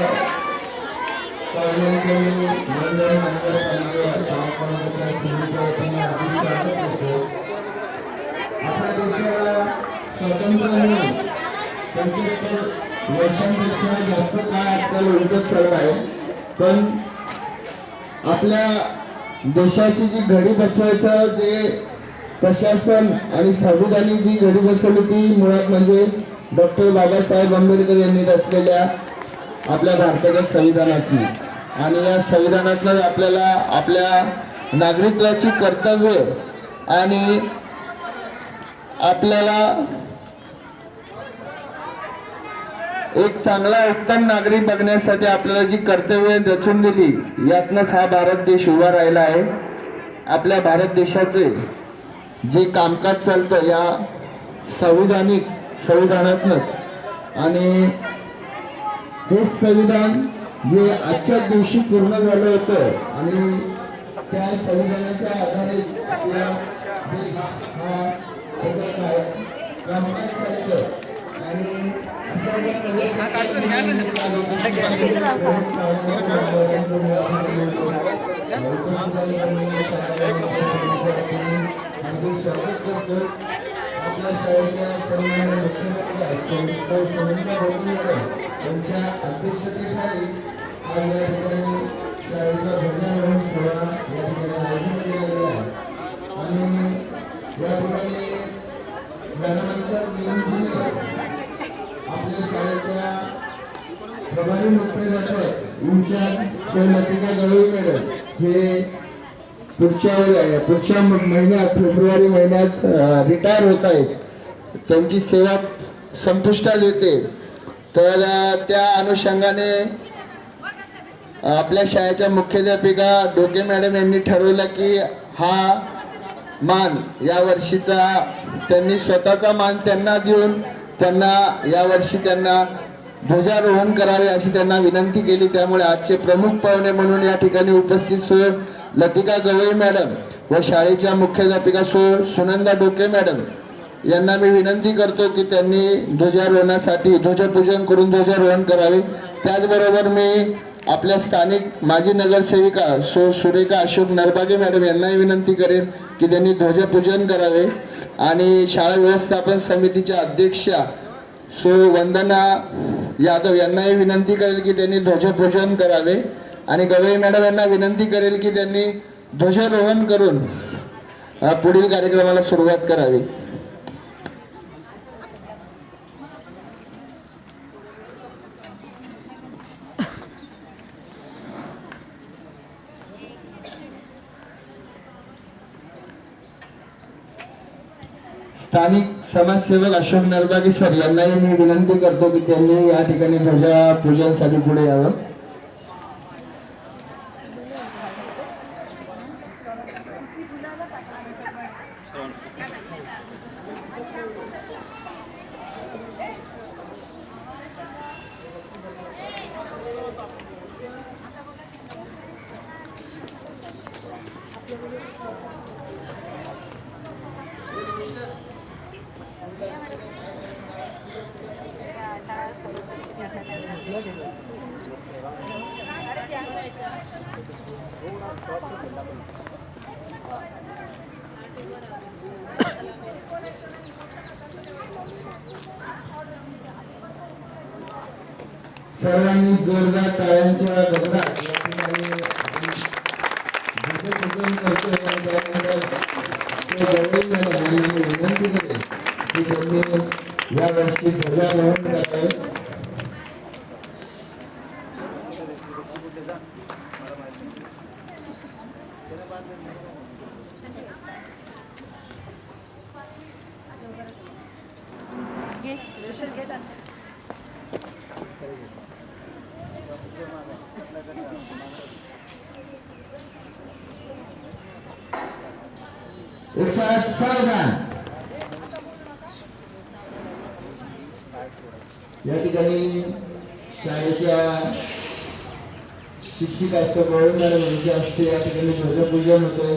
आपल्या देशाला स्वातंत्र्य मिळून पंच्याहत्तर वर्षांपेक्षा जास्त काळ आजकाल उलटत चालू आहे पण आपल्या देशाची जी घडी बसवायचं जे प्रशासन आणि संविधानी जी घडी बसवली ती मुळात म्हणजे डॉक्टर बाबासाहेब आंबेडकर यांनी रचलेल्या आपल्या भारताच्या संविधानातली आणि या संविधानातनं आपल्याला आपल्या नागरिकत्वाची कर्तव्य आणि आपल्याला एक चांगला उत्तम नागरिक बघण्यासाठी आपल्याला जी कर्तव्य रचून दिली यातनंच हा भारत देश उभा राहिला आहे. आपल्या भारत देशाचे जे कामकाज चालतं या संविधानिक संविधानातनंच. आणि हे संविधान जे आजच्या दिवशी पूर्ण झालं होतं आणि त्या संविधानाच्या आधारे आणि अशा आपल्या शाळेच्या सन्माननीय मुख्यमंत्री सौ सुनंदा भोसलेकर यांच्या अध्यक्षतेखाली आज या ठिकाणी शाळेचा ध्वजारोहण सोहळा या ठिकाणी आयोजन केला गेला आणि या ठिकाणी मॅडमांच्या विनंतीने आपल्या शाळेच्या प्रभारी मुख्याध्यापक इन्चार्ज सौ गवळी मॅडम हे पुढच्या पुढच्या महिन्यात फेब्रुवारी महिन्यात रिटायर होत आहेत त्यांची सेवा संपुष्टात येते. तर त्या अनुषंगाने आपल्या शाळेच्या मुख्याध्यापिका डोके मॅडम यांनी ठरवलं की हा मान या वर्षीचा त्यांनी स्वतःचा मान त्यांना देऊन त्यांना यावर्षी त्यांना ध्वजारोहण करावे अशी त्यांना विनंती केली. त्यामुळे आजचे प्रमुख पाहुणे म्हणून या ठिकाणी उपस्थित सो लतिका गवई मॅडम व शाळेच्या मुख्याध्यापिका सो सुनंदा डोके मॅडम यांना मी विनंती करतो की त्यांनी ध्वजारोहणासाठी ध्वजपूजन करून ध्वजारोहण करावे. त्याचबरोबर मी आपल्या स्थानिक माजी नगरसेविका सो सुरेखा अशोक नरबागे मॅडम यांनाही विनंती करेन की त्यांनी ध्वजपूजन करावे आणि शाळा व्यवस्थापन समितीच्या अध्यक्षा सो वंदना यादव यांनाही विनंती करेल की त्यांनी ध्वजपूजन करावे. आणि गवई मॅडम यांना विनंती करेल की त्यांनी ध्वजारोहण करून पुढील कार्यक्रमाला सुरुवात करावी. स्थानिक समाजसेवक अशोक नरबागी सर यांनाही मी विनंती करतो की त्यांनी या ठिकाणी ध्वजा पूजनसाठी पुढे यावं सर्वांनी जोरदार टाळ्यांच्या गजरात या ठिकाणी ध्वजपूजन करतोय आणि त्यानंतर ते गवळी मॅडम यांना मी विनंती करेन की त्यांनी या वर्षी ध्वजारोहण करावे घे ऋषभ घे टाक. एक साथ सावधान या ठिकाणी शाळेच्या शिक्षिका असं गवळी मॅडम यांच्या हस्ते या ठिकाणी ध्वजपूजन होतंय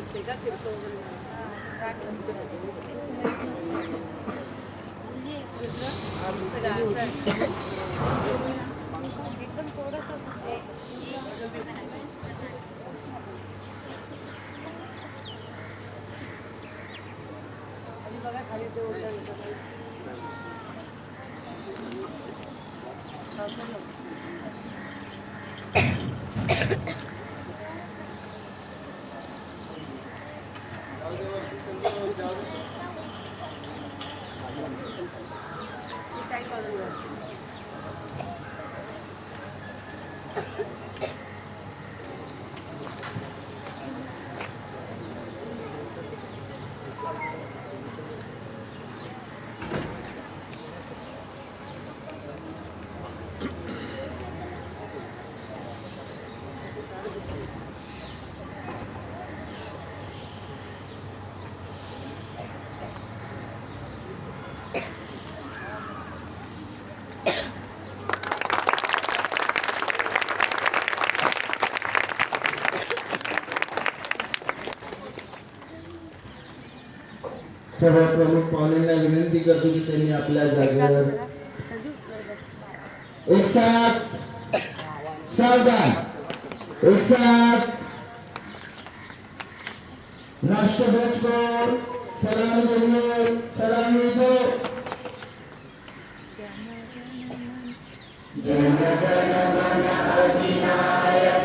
एकदम बघा खाली ते उडलं এটাই सर्व प्रमुख पाहुण्यांना विनंती करतो की त्यांनी आपल्या जागेवर एक साथ सावधान एक साथ राष्ट्रध्वज को सलामी देंगे सलामी दो हाथ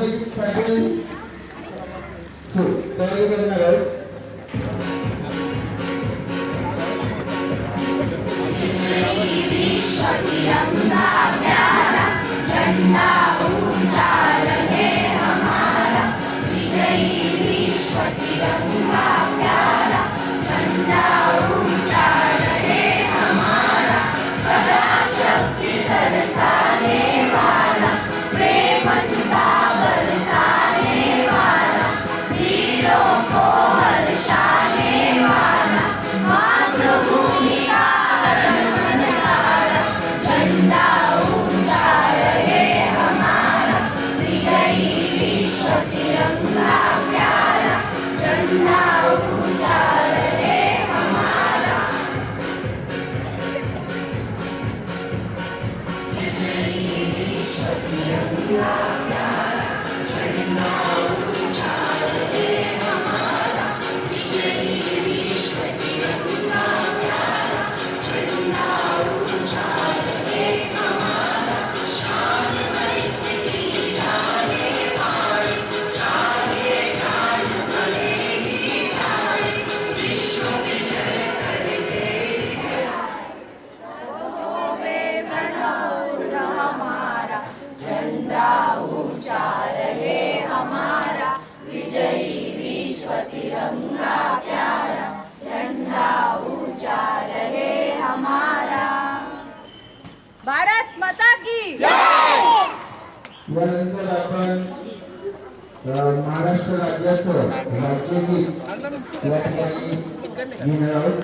ध्वजसाठी तयारी करणार आहोत now. यानंतर आपण महाराष्ट्र राज्याचं राज्यगीत या ठिकाणी घेणार आहोत.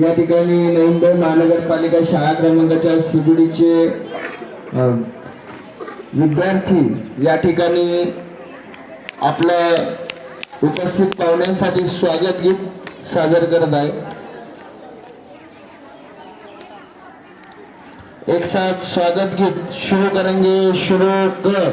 या ठिकाणी नवीन महानगरपालिका शाळा क्रमांकाच्या सिडुडीचे विद्यार्थी या ठिकाणी आपलं उपस्थित पाहुण्यांसाठी स्वागत गीत सादर करत आहे. एक साथ स्वागत गीत शुरू करंगे शुरू कर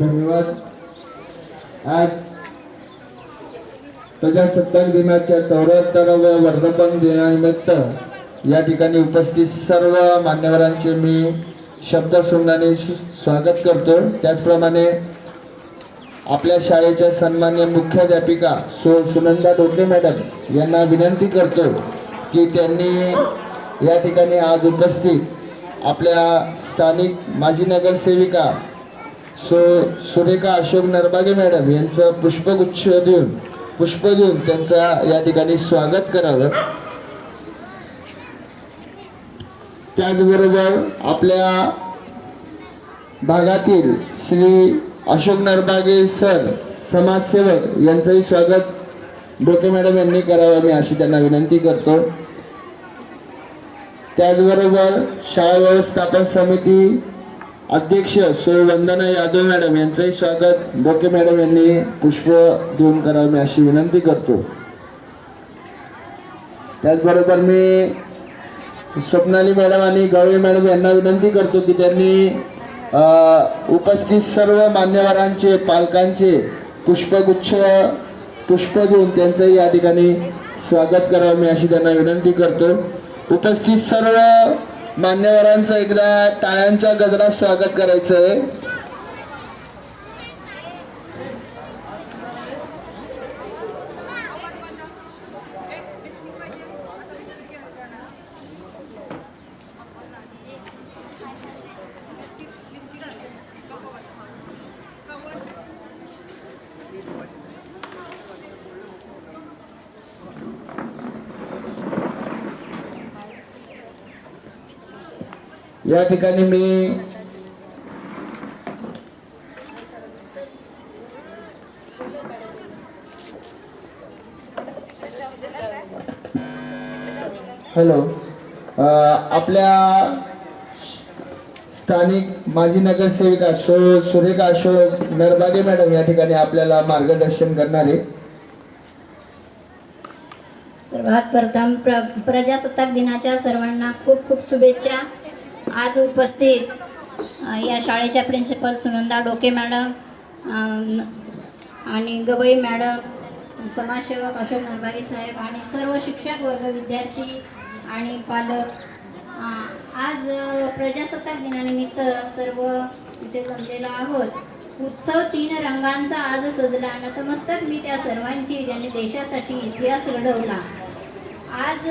धन्यवाद. आज प्रजासत्ताक दिनाच्या चौऱ्याहत्तराव्या वर्धापन दिनानिमित्त या ठिकाणी उपस्थित सर्व मान्यवरांचे मी शब्द सुमनाने स्वागत करतो. त्याचप्रमाणे आपल्या शाळेच्या सन्मान्य मुख्याध्यापिका सो सुनंदा डोके मॅडम यांना विनंती करतो की त्यांनी या ठिकाणी आज उपस्थित आपल्या स्थानिक माजी नगरसेविका सो सुरेखा अशोक नरबागे मॅडम यांचं पुष्पगुच्छ देऊन पुष्प देऊन त्यांचा या ठिकाणी स्वागत करावं. त्याचबरोबर आपल्या भागातील श्री अशोक नरबागे सर समाजसेवक यांचंही स्वागत डोके मॅडम यांनी करावं मी अशी त्यांना विनंती करतो. त्याचबरोबर शाळा व्यवस्थापन समिती अध्यक्ष सौ वंदना यादव मॅडम यांचंही स्वागत. डोके मॅडम यांनी पुष्प देऊन करावं मी अशी विनंती करतो. त्याचबरोबर मी स्वप्नाली मॅडम आणि गवळी मॅडम यांना विनंती करतो की त्यांनी उपस्थित सर्व मान्यवरांचे पालकांचे पुष्पगुच्छ पुष्प देऊन त्यांचंही या ठिकाणी स्वागत करावं मी अशी त्यांना विनंती करतो. उपस्थित सर्व मान्यवरांचं एकदा टाळ्यांच्या गजरात स्वागत करायचं आहे या ठिकाणी मी हॅलो आपल्या स्थानिक माजी नगरसेविका शो सुरेखा अशोक नरबागे मॅडम या ठिकाणी आपल्याला मार्गदर्शन करणार आहे सर्वात प्रथम प्र प्रजासत्ताक दिनाच्या सर्वांना खूप खूप शुभेच्छा. आज उपस्थित या शाळेच्या प्रिन्सिपल सुनंदा डोके मॅडम आणि गवई मॅडम समाजसेवक अशोक नरबारी साहेब आणि सर्व शिक्षक वर्ग विद्यार्थी आणि पालक. आज प्रजासत्ताक दिनानिमित्त सर्व इथे जमलेलो आहोत. उत्सव तीन रंगांचा आज सजला. नतमस्तक मी त्या सर्वांची ज्यांनी देशासाठी इतिहास घडवला आज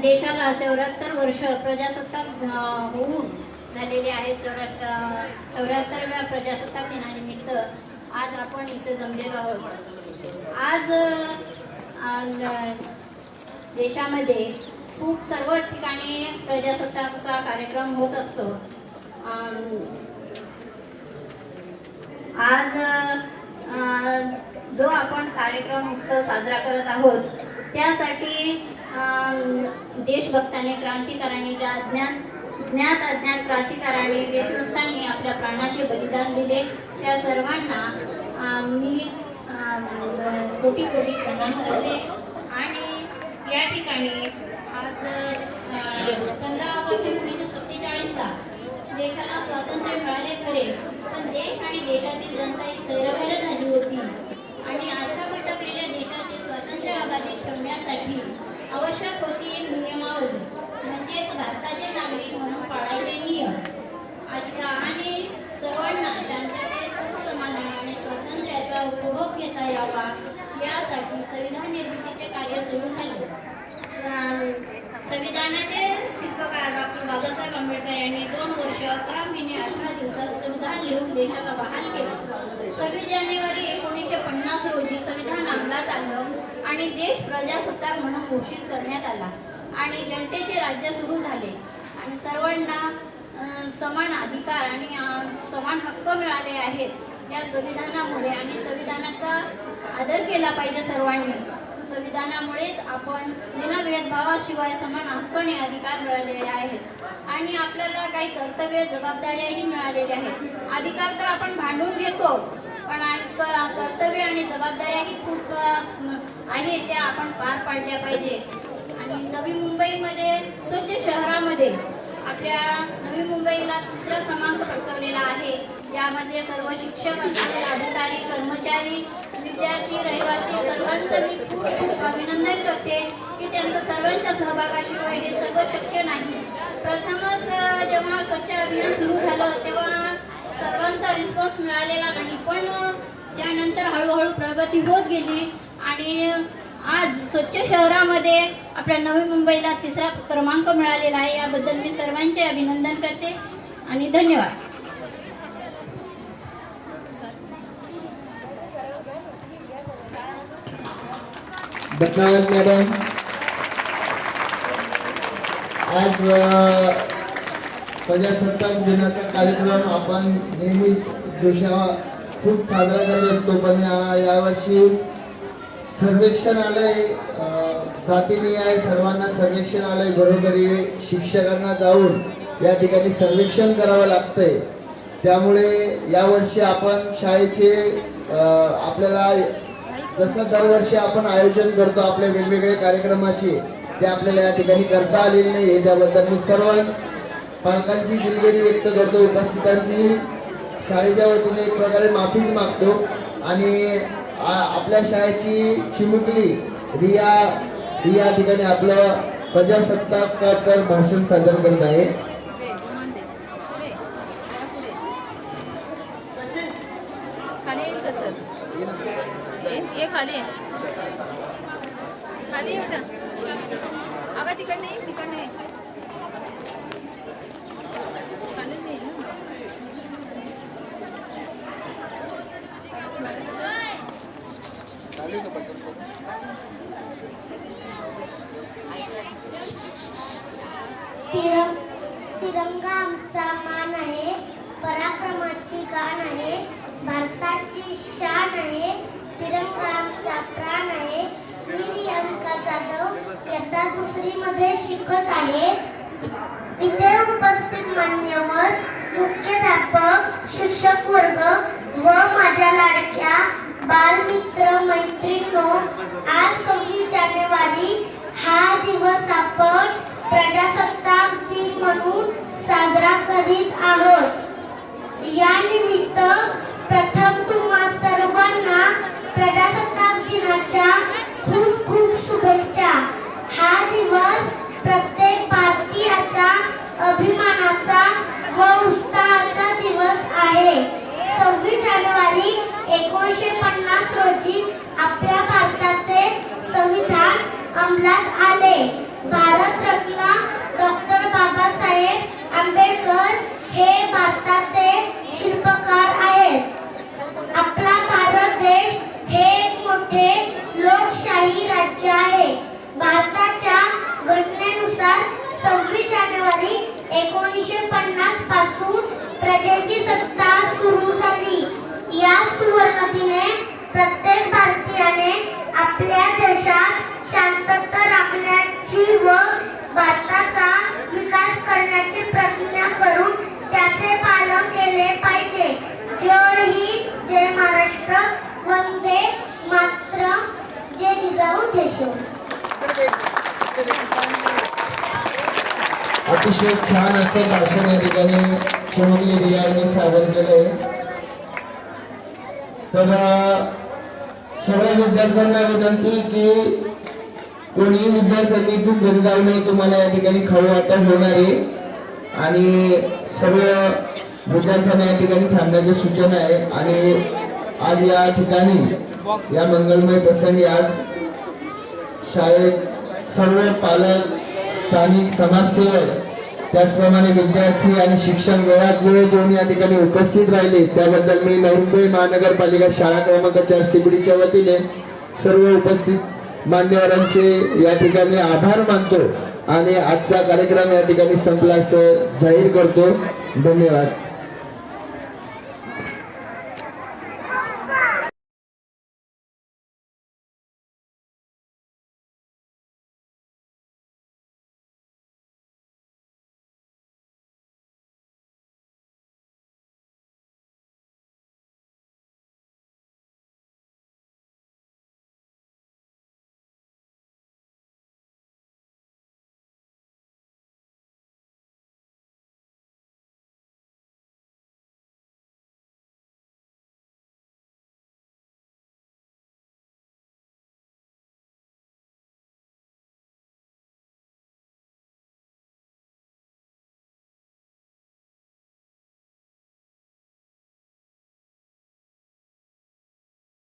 देशाला चौऱ्याहत्तर वर्ष प्रजासत्ताक होऊन झालेले आहेत चौऱ्या चौऱ्याहत्तरव्या प्रजासत्ताक दिनानिमित्त आज आपण इथे जमलेलो आहोत. आज देशामध्ये खूप सर्व ठिकाणी प्रजासत्ताकचा कार्यक्रम होत असतो. आज जो आपण कार्यक्रम उत्सव साजरा करत आहोत त्यासाठी देशभक्ताने क्रांतिकाराने क्रांतिकारांनी ज्या अज्ञान ज्ञात अज्ञात क्रांतिकाराने देशभक्तांनी आपल्या प्राणाचे बलिदान दिले त्या सर्वांना मी कोटी कोटी प्रणाम करते. आणि या ठिकाणी आज पंधरा ऑगस्ट एकोणीसशे सत्तेचाळीसला देशाला स्वातंत्र्य मिळाले खरे पण देश आणि देशातील जनता ही सैरभैर झाली होती. आणि अशा भटकलेल्या देश स्वातंत्र्य अबाधित ठेवण्यासाठी आवश्यक होती एक नियमावली. म्हणजेच भारताचे नागरिक म्हणून पाळायचे नियम. अच्छा आणि सर्वांना शांततेत सुख समाधान आणि स्वातंत्र्याचा उपभोग घेता यावा यासाठी संविधान निर्मितीचे कार्य सुरू झाले. संविधानाचे शिल्पकार डॉक्टर बाबासाहेब आंबेडकर यांनी दोन वर्ष अकरा महिने अठरा दिवसात संविधान लिहून देशाला बहाल केलं. सव्वीस जानेवारी एकोणीसशे पन्नास रोजी संविधान अंमलात आलं आणि देश प्रजासत्ताक म्हणून घोषित करण्यात आला. आणि जनतेचे राज्य सुरू झाले. आणि सर्वांना समान अधिकार आणि समान हक्क मिळाले आहेत या संविधानामुळे. आणि संविधानाचा आदर केला पाहिजे सर्वांनी. संविधानामुळेच आपण बिना भेदभावाशिवाय समान हक्कने अधिकार मिळालेले आहेत. आणि आपल्याला काही कर्तव्य जबाबदाऱ्याही मिळालेल्या आहेत अधिकार तर आपण भांडून घेतो पण आणि क- कर्तव्य आणि जबाबदाऱ्याही खूप आहेत त्या आपण पार पाडल्या पाहिजे. आणि नवी मुंबईमध्ये स्वच्छ शहरामध्ये आपल्या नवी मुंबईला तिसरा क्रमांक पटकवलेला आहे. यामध्ये सर्व शिक्षक अधिकारी कर्मचारी विद्यार्थी रहिवासी सर्वांचं मी खूप खूप अभिनंदन करते की त्यांचं सर्वांच्या सहभागाशिवाय हे सर्व शक्य नाही. प्रथमच जेव्हा स्वच्छ अभियान सुरू झालं तेव्हा सर्वांचा रिस्पॉन्स मिळालेला नाही. पण त्यानंतर हळूहळू प्रगती होत गेली आणि आज स्वच्छ शहरामध्ये आपल्या नवी मुंबईला तिसरा क्रमांक मिळालेला आहे. याबद्दल मी सर्वांचे अभिनंदन करते आणि धन्यवाद. धन्यवाद मॅडम आज प्रजासत्ताक दिनाचा कार्यक्रम आपण नेहमीच जोशा खूप साजरा करत असतो पण यावर्षी सर्वेक्षण आलंय अ, जातीनिहाय सर्वांना सर्वेक्षण आलंय घरोघरी शिक्षकांना जाऊन या ठिकाणी सर्वेक्षण करावं लागतंय. त्यामुळे यावर्षी आपण शाळेचे आपल्याला जसं दरवर्षी आपण आयोजन करतो आपल्या वेगवेगळ्या कार्यक्रमाचे ते आपल्याला या ठिकाणी करता आलेले नाही त्याबद्दल मी सर्व पालकांची दिलगिरी व्यक्त करतो उपस्थितांची. शाळेच्या वतीने एक प्रकारे माफीच मागतो. आणि आ- आपल्या शाळेची चिमुकली रिया रिया ठिकाणी आपलं प्रजासत्ताकापर भाषण सादर करत आहे खाली येईल का चल ये ये खाली ये खाली ये ना अगं तिकडनं ये तिकडनं ये खाली नाही येईल ना. तिरं तिरंगा मान आहे पराक्रमाची गाण आहे भारताची शान आहे तिरंगा आमचा प्राण आहे. मी रियांका जाधव इयत्ता दुसरीमध्ये शिकत आहे. इथे उपस्थित मान्यवर मुख्याध्यापक शिक्षक वर्ग व माझ्या लाडक्या बालमित्र मैत्रिणींनो आज सव्वीस जानेवारी हा दिवस आपण प्रजासत्ताक दिन म्हणून साजरा करीत आहोत. या निमित्त प्रथम तुम्हा सर्वांना प्रजासत्ताक दिनाच्या खूप खूप शुभेच्छा. हा दिवस प्रत्येक भारतीयाचा अभिमानाचा व उत्साहाचा दिवस आहे. सव्वीस जानेवारी एकोणीसशे पन्नास रोजी आपल्या भारताचे संविधान अंमलात आले. भारतरत्न डॉक्टर बाबासाहेब आंबेडकर हे भारताचे शिल्पकार आहेत. आपला भारत देश हे एक मोठे लोकशाही राज्य आहे. भारताच्या घटनेनुसार सव्वीस जानेवारी एकोणीसशे पन्नासपासून प्रजेची सत्ता सुरू झाली. या सुवर्णतीने प्रत्येक भारतीयाने आपल्या देशात शांतता राखण्याची व भारताचा विकास करण्याची प्रतिज्ञा करून त्याचे पालन केले पाहिजे. जय हिंद जय महाराष्ट्र. वंदे मात्र जय जिजाऊ जय शिव. अतिशय छान असं भाषण या ठिकाणी चिमुकली रियाने सादर केलंय. तर सर्व विद्यार्थ्यांना विनंती की कोणीही विद्यार्थ्यांनी इथून घरी जाऊ नये तुम्हाला या ठिकाणी खाऊ वाटप होणार आहे. आणि सर्व विद्यार्थ्यांना या ठिकाणी थांबण्याची सूचना आहे. आणि आज या ठिकाणी या मंगलमय प्रसंगी आज शाळेत सर्व पालक स्थानिक समाजसेवक त्याचप्रमाणे विद्यार्थी आणि शिक्षण वेळात वेळ देऊन या ठिकाणी उपस्थित राहिले. त्याबद्दल मी नवी मुंबई महानगरपालिका शाळा क्रमांक चार सिकडीच्या वतीने सर्व उपस्थित मान्यवरांचे या ठिकाणी आभार मानतो आणि आजचा कार्यक्रम या ठिकाणी संपला असं जाहीर करतो. धन्यवाद.